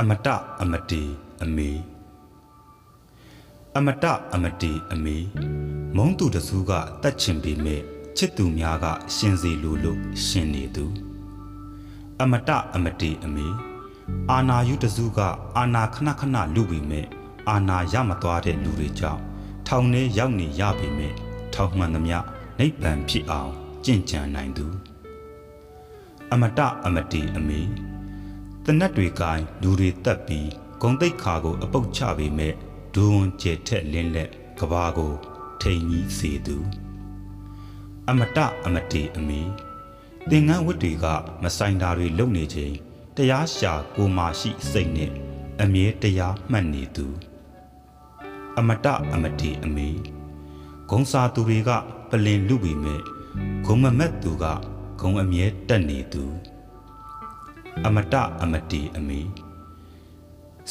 အမတအမတီအမေအမတအမတီအမေမုံသူတစုကတတ်ချင်ပေမဲ့ချစ်သူများက ရှင်စီလိုလို့ရှင်နေသူအမတအမတီအမေအာနာယုတစုက အာနာခဏခဏလူပေမဲ့အာနာရမသွားတဲ့လူတွေကြောင့်ထောင်ထဲရောက်နေရပေမဲ့ထောင်မှန်သမျှနိဗ္ဗာန်ဖြစ်အောင်ကြင့်ကြံနိုင်သူ အမတအမတီအမေ တနတ်တွေကိုင်းလူတွေတက်ပြီးဂုံတိတ်ခါကိုအပုတ်ချပေမဲ့ဒူးဝန်ကျဲထက်လင်းလက်ကဘာကို ထိန်ကြီးစေသူ အမတအမတီအမေသင်္ကန်းဝတ်တွေကမဆိုင်တာတွေလုပ်နေချိန်တရားရှာကိုမာရှိစိတ်နဲ့အမြဲတရားမှတ်နေသူ အမတအမတီအမေဂုံစာသူတွေကပလင်လူပေမဲ့ဂုံမမက်သူကဂုံအမြဲတက်နေသူ အမတအမတီအမေ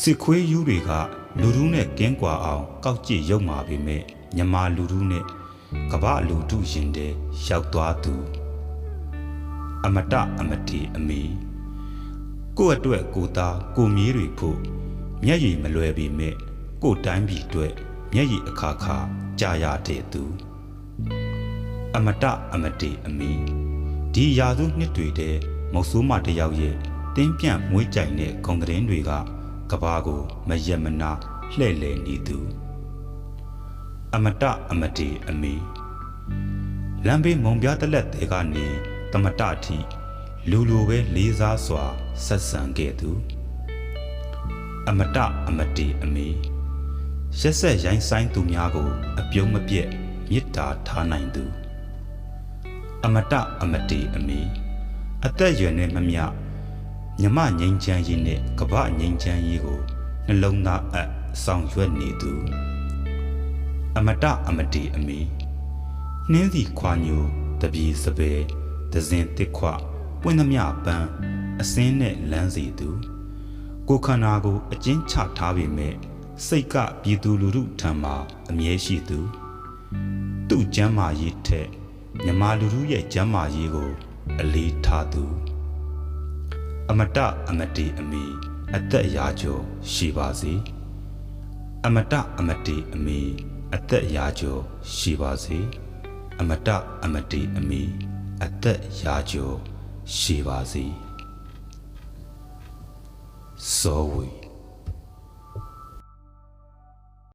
စစ်ခွေးယူတွေကလူဒူးနဲ့ကင်းကွာအောင် ကောက်ကြည့်ရုံမာပေမဲ့ညမာလူဒူးနဲ့ကပလူဒုရင်တဲ့ရောက်သွားသူအမတအမတီအမေကိုယ့်အတွက်ကိုသားကိုမြေးတွေဖို့မျက်ရည်မလွယ်ပေမဲ့ကိုယ်တိုင်းပြည်အတွက်မျက်ရည်အခါခါကြာရတဲ့သူအမတအမတီအမေဒီရာစုနှစ်တွေတည်းမုတ်ဆိုးမတစ်ယောက်ရဲ့ တင်းပြန့်မွေးကြိုင်တဲ့ဂုံသတင်းတွေကကဘာကိုမယက်မနာလှဲ့လေနေသူအမတအမတီအမေလမ်းဘေးမုံပြားတလက်တဲကနေတမတအထိလူလူပဲလေးစားစွာဆက်ဆံခဲ့သူအမတအမတီအမေရက်ဆက်ရိုင်းဆိုင်သူများကို အပြုံးမပြက်မေတ္တာထားနိုင်သူ အမတအမတီအမေအသက်အရွယ်နဲ့မမျှ မြမငိမ့်ချမ်းရေးနဲ့ကပ္ပငိမ့်ချမ်းရေးကိုနှလုံးသားအပ်ဆောင်ရွက်နေသူအမတအမတီအမေနှင်းစီခွာညိုတပြေစပယ်ဒဇင်တစ်ခွပွင့်သမျှပန်းအစင်းနဲ့လမ်းစီသူ ကိုယ်ခန္ဓာကိုအကျဉ်းချထားပေမဲ့စိတ်ကပြည်သူလူထုထံမှာအမြဲရှိသူ သူ့ကျမ်းမာရေးထက်မြမလူထုရဲ့ကျမ်းမာရေးကို အလေးထားသူ အမတအမတီအမီအသက်ရာကျော်ရှိပါစေအမတအမတီအမီအသက်ရာကျော်ရှိပါစေအမတအမတီအမီအသက်ရာကျော်ရှိပါစေစောဝေ